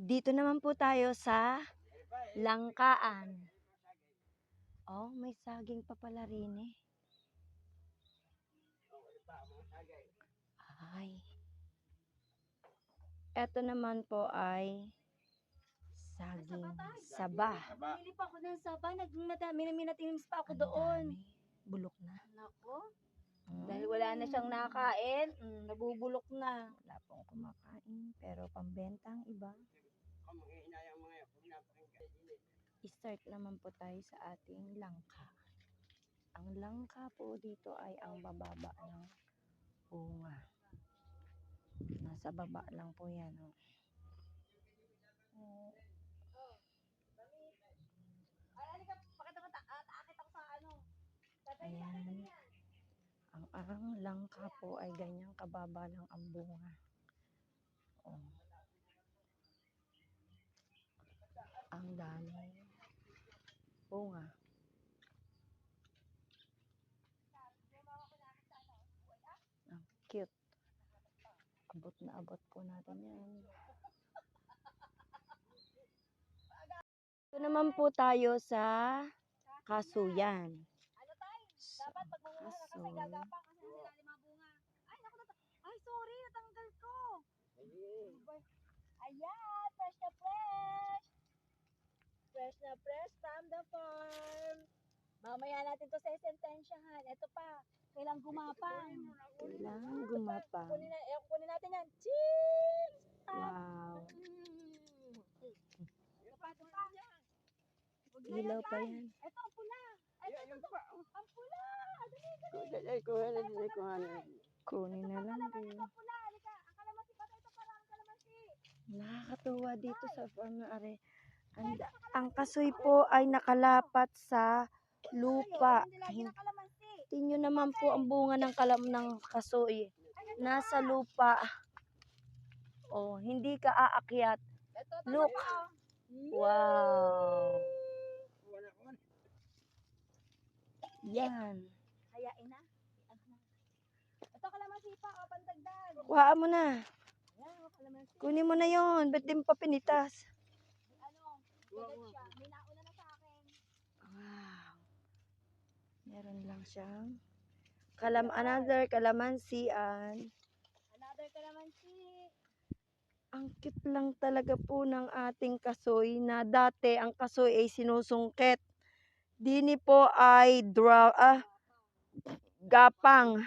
Dito naman po tayo sa Langkaan. Oh, may saging pa pala rin eh. Ay. Ito naman po ay saging saba. Bumili pa ako ng saba. Nagmadami na minatinis pa ako doon. Bulok na. Nako. Mm. Dahil wala na siyang nakain, mm, nabubulok na. Wala pong kumakain, pero pambenta ang iba. I-start naman po tayo sa ating langka. Ang langka po dito ay ang bababa ng bunga. Nasa baba lang po yan. Oh. Oh, Ay, halika, pakita ah, taakit ako sa ano. Ayan. Ang ang langka po ay ganyang kababa lang ang bunga. Oh. Ang dami. Bunga. Ang cute. Abot na abot po natin yan. Ito naman po tayo sa Kasuyan. Ano kasi Kasoy. Ay, naku, nata- ay, sorry, natanggal ko. Ayan, fresh na fresh. Fresh na fresh from the farm. Mamaya natin to sa sentensyahan. Ito pa, kailang gumapang. Kailangan gumapang. Kunin, na, eh, kunin natin yan. Cheese! Wow. Ito pa, ito pa. Huwag na Ilaw pa yan. Ito, ang pula. Ito, ito, ito. Ang pula. Dali, dali. Ay, kuha na na. Kunin na lang Kalamansi din. pa pula. Halika. Ang kalamansi pa ito para ang kalamansi. Nakakatuwa dito sa farm na are. Ang, ang kasoy po ay nakalapat sa lupa. Tingnan naman po ang bunga ng kalam ng kasoy. Nasa lupa. Oh, hindi ka aakyat. Look. Wow. Yan. Hayain na. Ito kalamansi pa. O, pandagdag. Kuhaan mo na. Kunin mo na yon. Ba't di pa pinitas? Agad siya. May nauna na sa akin. Wow. Meron lang siyang kalam another kalamansian. Another kalamansi. Ang cute lang talaga po ng ating kasoy na dati ang kasoy ay sinusungkit. Dini po ay draw, ah, gapang.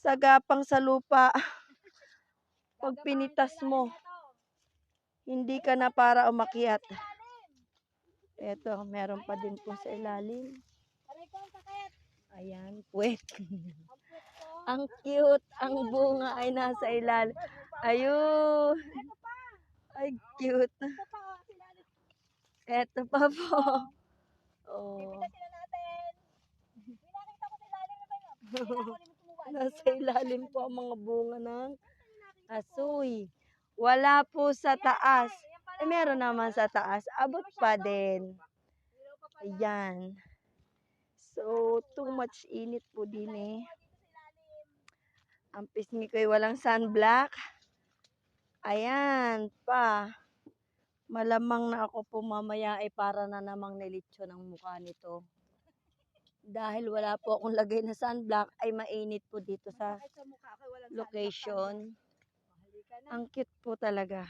Sa gapang sa lupa. Pag pinitas mo, hindi ka na para umakyat. Eto, meron pa din po sa ilalim. Ayan, puwet. Ang cute. Ang bunga ay nasa ilalim. Ayun. Ito. Ay, cute. Ito pa. po. Oh, nasa ilalim po ang mga bunga ng asoy. Wala po sa taas. Eh, meron naman sa taas. Abot pa din. Ayan. So, too much init po din eh. Ang pisngi ko ay walang sunblock. Ayan pa. Malamang na ako po mamaya ay para na namang nilitsyo ng mukha nito. Dahil wala po akong lagay na sunblock ay mainit po dito sa location. Ang cute po talaga.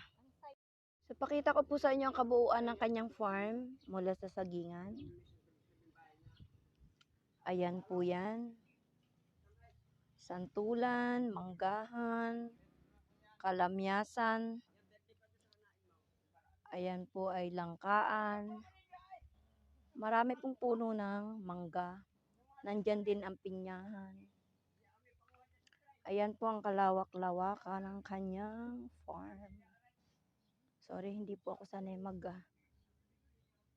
So pakita ko po sa inyo ang kabuuan ng kanyang farm mula sa sagingan. Ayan po yan. Santulan, manggahan, kalamyasan. Ayan po ay langkaan. Marami pong puno ng mangga. Nandyan din ang pinyahan. Ayan po ang kalawak-lawakan ng kanyang farm. Sorry, hindi po ako sanay mag ah,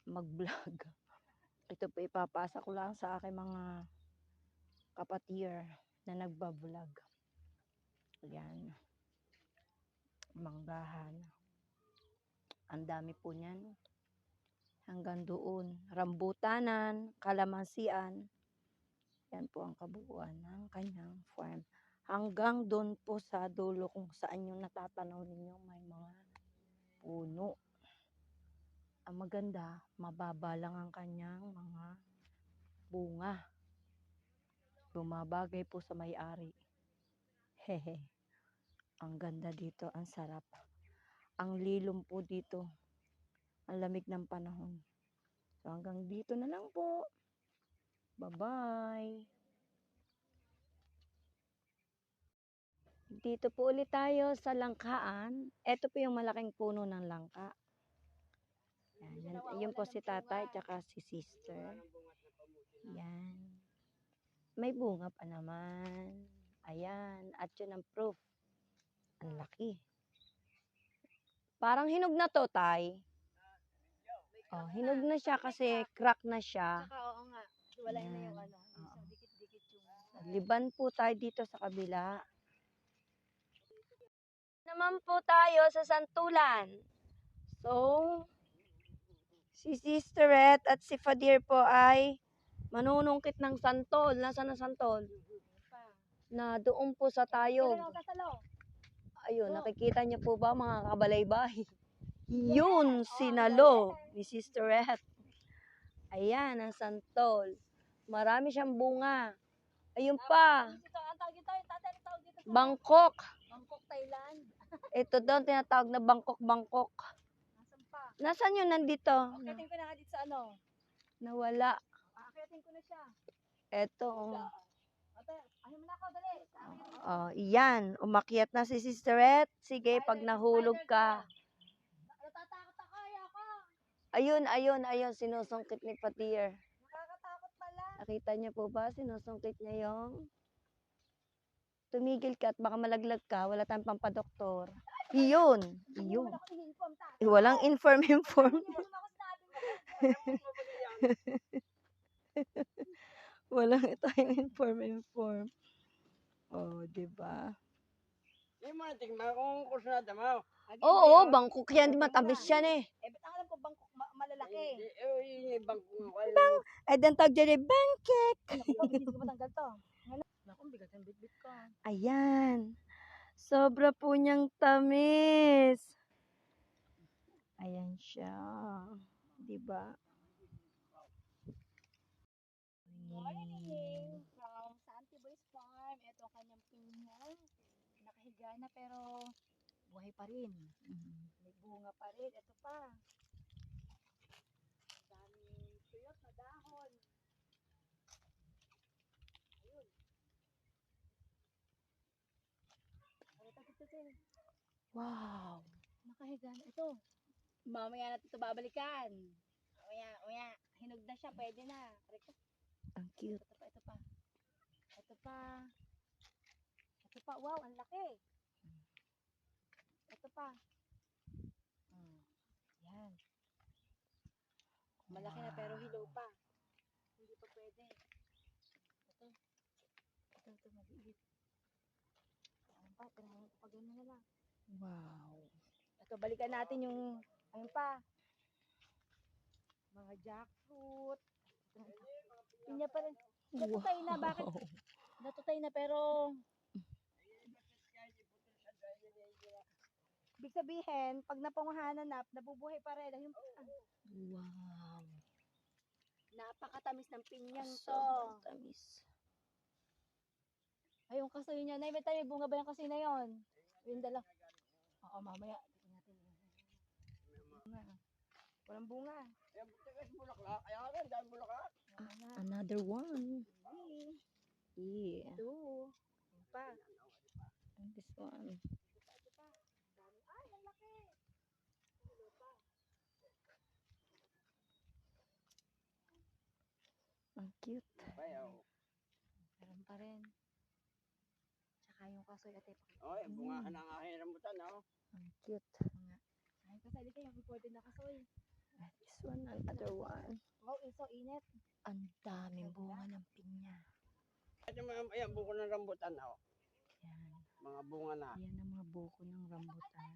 mag-vlog. Ito po ipapasa ko lang sa aking mga kapatier na nagba-vlog. Ayan. Manggahan. Ang dami po niyan. Hanggang doon. Rambutanan, kalamansian. Yan po ang kabuuan ng kanyang farm. Hanggang doon po sa dulo kung saan yung natatanaw ninyo may mga puno. Ang maganda, mababa lang ang kanyang mga bunga. Bumabagay po sa may-ari. Hehe. Ang ganda dito, ang sarap. Ang lilom po dito. Ang lamig ng panahon. So hanggang dito na lang po. Bye-bye. Dito po ulit tayo sa langkaan. Ito po yung malaking puno ng langka. Yan, yan, yun po si tatay tsaka si sister. Yan. May bunga pa naman. Ayan. At yun ang proof. Ang laki. Parang hinog na to, tay. Oh, hinog na siya kasi crack na siya. Saka oo nga. Wala na yung ano. Liban po tayo dito sa kabila. Naman po tayo sa Santulan. So, si Sisterette at si Fadir po ay manunungkit ng santol. Nasaan ang santol? Na doon po sa tayo. Ayun, nakikita niyo po ba mga kabalaybay? Yun, sinalo ni Sisterette. Ayan, ang santol. Marami siyang bunga. Ayun pa, Bangkok. Bangkok, Thailand. Ito daw ang tinatawag na Bangkok-Bangkok. Nasaan pa? Nasaan yun nandito? Akitin ko na nga dito sa ano. Nawala. Akitin ko na siya. Eto. oh. Ayaw mo na ako, dali. Oh, iyan. Umakyat na si Sisterette. Sige, pag nahulog ka. Natatakot ako, ayoko. Ayun, ayun, ayun. Sinusungkit ni Patir. Nakakatakot pala. Nakita niyo po ba? Sinusungkit niya yung... Tumigil ka at baka malaglag ka. Wala tayong pampadoktor. Iyon. Iyon. Inform. Eh, walang sinabi mo. Walang tayong inform-inform. Oh, di ba? Oo, bangkok yan. Matamis yan eh. Eh, ba't alam ko bangkok ma- malalaki? Hindi, eh, yun yung ibang kung Bang! Ay, dan tawag dyan eh, bangkek. Naku, hindi ko matanggal to. Bigat ang bitbit ko. Ayan. Sobra po niyang tamis. Ayan siya. Di ba? Morning from Santi Boys Farm. Ito ang kanyang pinya. Nakahiga na pero buhay pa rin. May bunga pa rin. Ito pa. Ang daming tuyot na dahon. Ayun. Ito. Wow. Nakahiga na. Ito. Mamaya natin ito babalikan. Mamaya, mamaya. Hinog na siya. Pwede na. Reko. Ang cute. Ito pa, ito pa. Ito pa. Ito pa. Wow, ang laki. Ito pa. Hmm. Yan. Malaki na pero hilaw pa. Hindi pa pwede. Ito. Ito, ito, maliit. Ayan pa, tinahin ko pa ganun na lang. Wow. Ito, balikan natin yung, ayun pa. Mga jackfruit. Pinya pa rin. Natutay na, bakit? Natutay na pero Ibig sabihin, pag napungahanan na, nabubuhay pa rin. Ayun, Wow. napakatamis ng pinyang to. Sobrang tamis. Ayun kasoy niya. Nay, may tayo, bunga ba yung kasoy na yun? Yung dala. Oo, mamaya. Tingnan natin. Bunga. Walang bunga. Yan, buti bulaklak. Kaya nga, dahil bulaklak. Another one. Yeah. Ayun pa. And this one. Ay, ang laki. Ang cute. Meron pa rin. Yung kasoy ate. Oy, bungahan ang aking rambutan, oh. Ang cute. Ay, kasali kayo. Yung imported na kasoy. And this one, another one. Wow, iso init. Ang daming bunga ng pinya. Ito mga, ayan, buko ng rambutan, oh. Yan. Mga bunga na. Yan ang mga buko ng rambutan.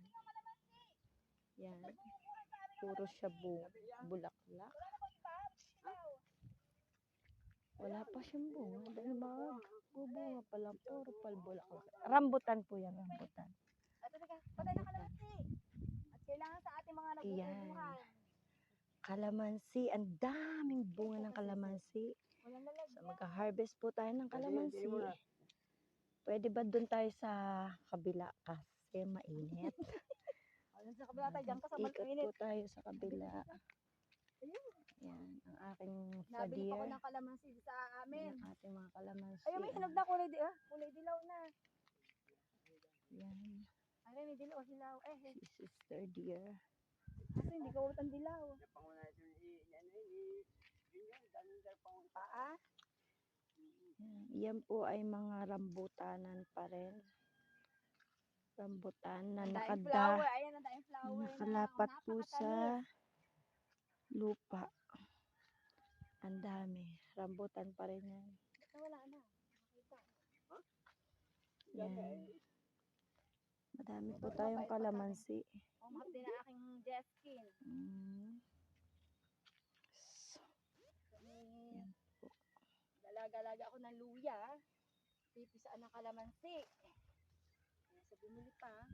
Yan. Puro siya bu bulaklak. Wala pa siyang bunga. Dahil mga bubunga pa lang. Puro palbulaklak. Rambutan po yan, rambutan. At patay na kalamansi. At kailangan sa ating mga. Bubuhan. Kalamansi. Ang daming bunga ng kalamansi. So, magka-harvest po tayo ng kalamansi. Pwede ba doon tayo sa kabila kasi mainit? Sa kabila tayo. Diyan ka sa Ikot malinit. po tayo sa kabila. Ayun. Yan, ang aking Nabili pa ko ng kalamansi sa amin. Yan, ating mga kalamansi. Ayun, may hinog na kulay di ah. Kulay dilaw na. Yan, Ay, may dilaw, dilaw. Eh, eh. si Sister Dear. Kasi hindi ko utang dilaw. Ano Paa. Yan, yan po ay mga rambutanan pa rin. Rambutan na Ang daing nakada, flower. Ayan, ang daing flower. na nakalapat po sa napakatamis. Lupa. Ang dami. Rambutan pa rin yan. Wala na. Nakita. Yan. Madami po tayong kalamansi. Umak din ang aking jet skin. Mm. Yan Dalaga-laga ako ng luya. Pipisaan ng kalamansi. Sa bumili pa.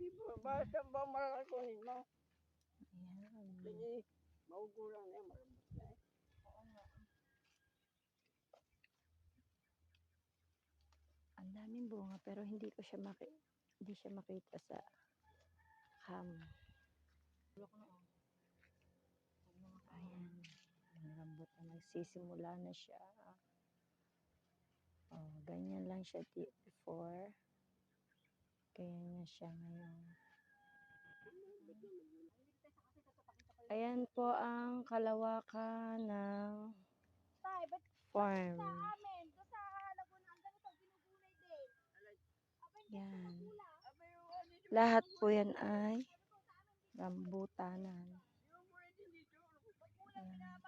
Di ba, ba, saan ba malaki kunin mo? Ayan. Sige, maugulang na na eh. Oo nga. Ang daming bunga pero hindi ko siya maki hindi siya makita sa cam. Ayan. Ang rambutan nagsisimula na siya. Oh, ganyan lang siya before. Ganyan na siya ngayon. Ayan po ang kalawakan ng farm. sa amin? Doon sa Laguna, ang ganito, ginugulay din. Abay, hindi Yan. Lahat po yan ay rambutanan. Ayan.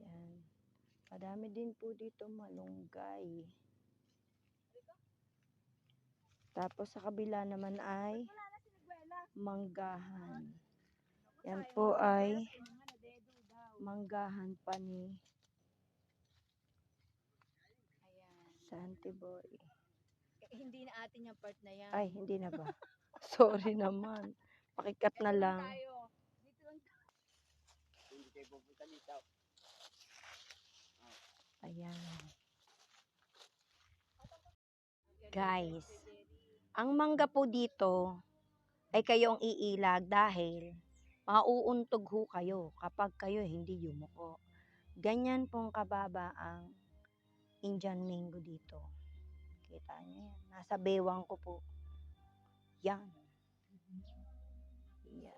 Yan. Madami din po dito malunggay. Tapos sa kabila naman ay manggahan. Yan po ay manggahan pa ni Ayan. Santi Boy. Eh, hindi na atin yung part na yan. Ay, hindi na ba? Sorry naman. Pakikat na lang. Ayan. Guys, ang mangga po dito ay kayong iilag dahil mauuntog ho kayo kapag kayo hindi yumuko. Ganyan pong kababa ang Indian mango dito. Kita niyo yan. Nasa bewang ko po. Yan. Yan.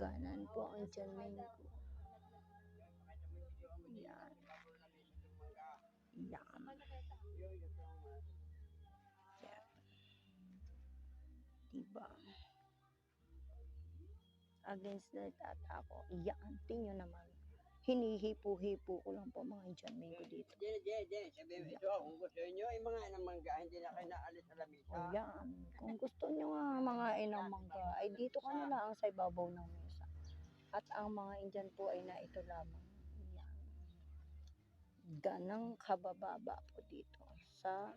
Ganan po ang Indian mango. Yan. Yan. Diba? Against the ako. Yan. Tingnan naman. Hinihipo-hipo ko lang po mga Indian mango dito. Diyan, diyan, diyan. Sabi mo ito, kung gusto nyo, yung mga anang mangga, hindi na kayo naalis sa lamisa. O yan. Kung gusto nyo nga mga inang mangga, ay dito ka na lang sa ibabaw ng mesa. At ang mga Indian po ay na ito lamang. Yan. Ganang kabababa po dito sa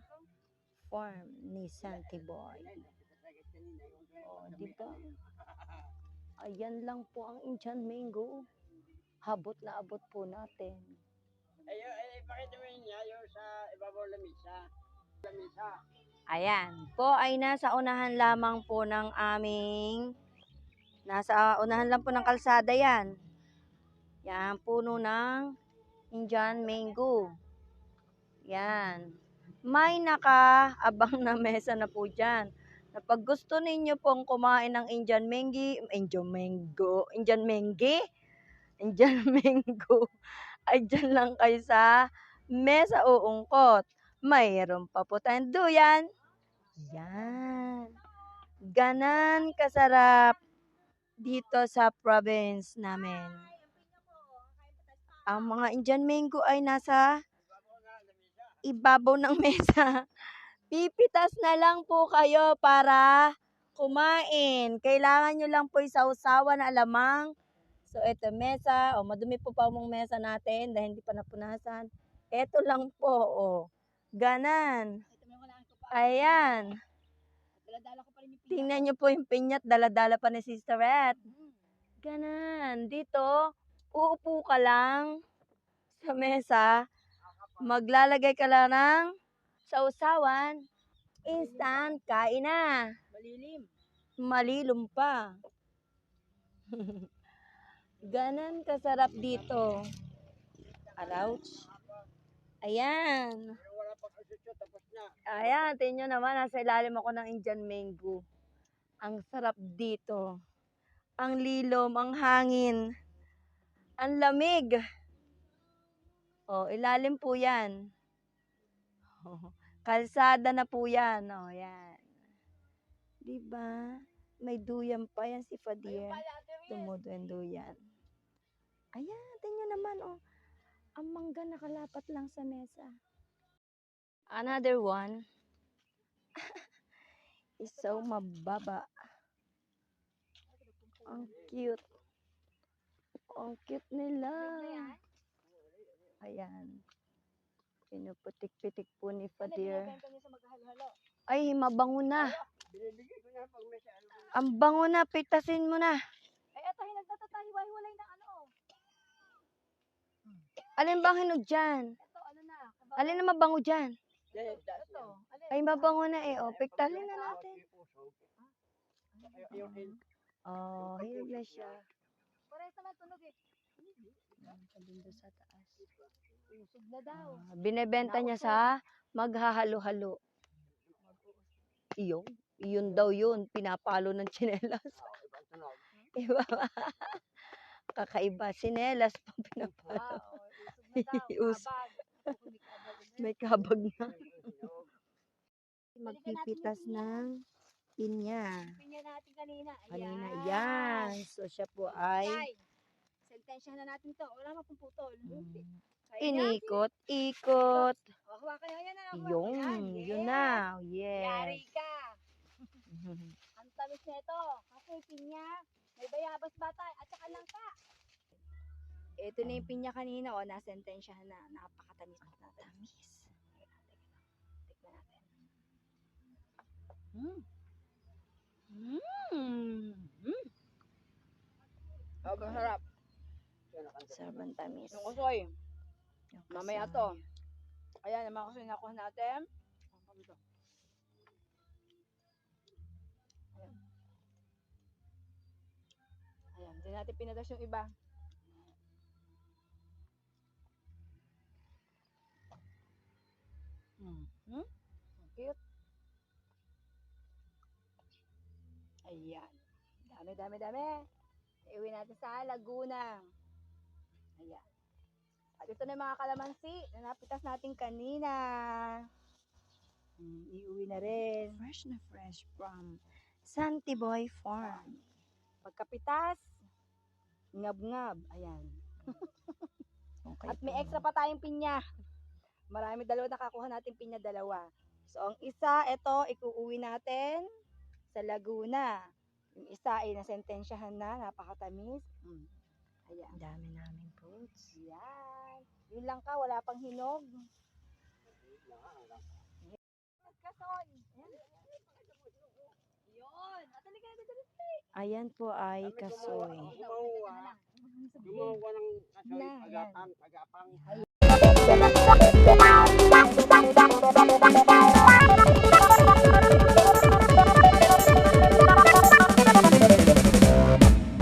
farm ni Santi Boy. O, di ba? Ayan lang po ang Indian mango. Habot na abot po natin. Ayun, ay, ipakita mo yun niya, yung sa ibabaw lamisa. Lamisa. Ayan po ay nasa unahan lamang po ng aming nasa unahan lang po ng kalsada yan. Yan puno ng Indian mango. Yan. May nakaabang na mesa na po dyan. Na pag gusto ninyo pong kumain ng Indian mangi, Indian mango, Indian mangi, Indian mango, ay dyan lang kayo sa mesa uungkot mayroon pa po tayong duyan. Yan. Ganan kasarap dito sa province namin. Ang mga Indian mango ay nasa ibabaw ng mesa. Pipitas na lang po kayo para kumain. Kailangan nyo lang po isausawa na alamang. So, ito mesa. O, madumi po pa mong mesa natin dahil hindi pa napunasan. Ito lang po. O, ganan. Ayan. Tingnan nyo po yung pinyat. Dala-dala pa ni Sister Red. Ganan. Dito, uupo ka lang sa mesa. Maglalagay ka lang ng sausawan. Instant, kain na. Malilim. Malilom pa. Ganan kasarap dito. Arouch. Ayan. Ayan, tingnan nyo naman, nasa ilalim ako ng Indian mango. Ang sarap dito. Ang lilom, ang hangin. Ang lamig. Oh, ilalim po yan. Oh, kalsada na po yan. Oh, yan. Diba? May duyan pa yan si Fadir. Tumuduyan-duyan. Ayan, tingnan naman, oh. Ang mangga nakalapat lang sa mesa. Another one. is so mababa. Ang cute. Ang cute nila. Ayan. Pinuputik-pitik po ni Fadir. Sa maghalo-halo. Ay, mabango na. Ano. Ang bango na. Pitasin mo na. Ay, eto, hinagtatatahiwa-hiwalay na ano. Alin bang hinog dyan? Ito, ano na. Alin na mabango dyan? Ay, mabango na eh. O, piktasin na natin. Oh, hinog na siya. Parehas naman tunog eh. Doon sa taas. Usog na daw. Ah, binebenta niya sa maghahalo-halo. Iyon. Iyon daw yun. Pinapalo ng tsinelas. Iba ba? Kakaiba. Sinelas pa pinapalo. Wow. May kabag na. Tunog. Magpipitas ng pinya. Pinya natin kanina. Kanina yan. So siya po ay sentensya na natin to. Wala mapong putol. mm. Inikot, ikot. Oh, hawakan nyo yan. yun yes. na. Yari Yes. ka. Ang tamis nito. Kasi pinya, may bayabas bata at saka langka. Ito na yung pinya kanina. O, nasentensyahan na. Napakatamis na tamis. Tikman natin. Mm. Mm. Oh, masarap. Yan, nakanta. Sarap ang tamis. Yung kusoy. Yung Mamaya kasama. to. Ayan, yung mga kusoy na kuha natin. Ayan. Ayan, di natin pinatas yung iba. Mm. Hmm? Ang Cute. Ayan. Dami, dami, dami. Iuwi natin sa Laguna. Ayan. At ito na mga kalamansi na napitas natin kanina. Hmm, iuwi na rin. Fresh na fresh from Santiboy Farm. Pagkapitas, ngab-ngab. Ayan. Okay At may extra pa tayong pinya. Marami dalawa nakakuha natin pinya dalawa. So, ang isa, ito, ikuuwi natin sa Laguna. Yung isa ay nasentensyahan na, napakatamis. Mm. Ayan. Ang dami namin fruits. Yan. Yung langka, wala pang hinog. Kasoy. Yun. At halika na dito Ayan po ay kasoy. Gumawa. Gumawa ng kasoy. Agapang, agapang. Agapang.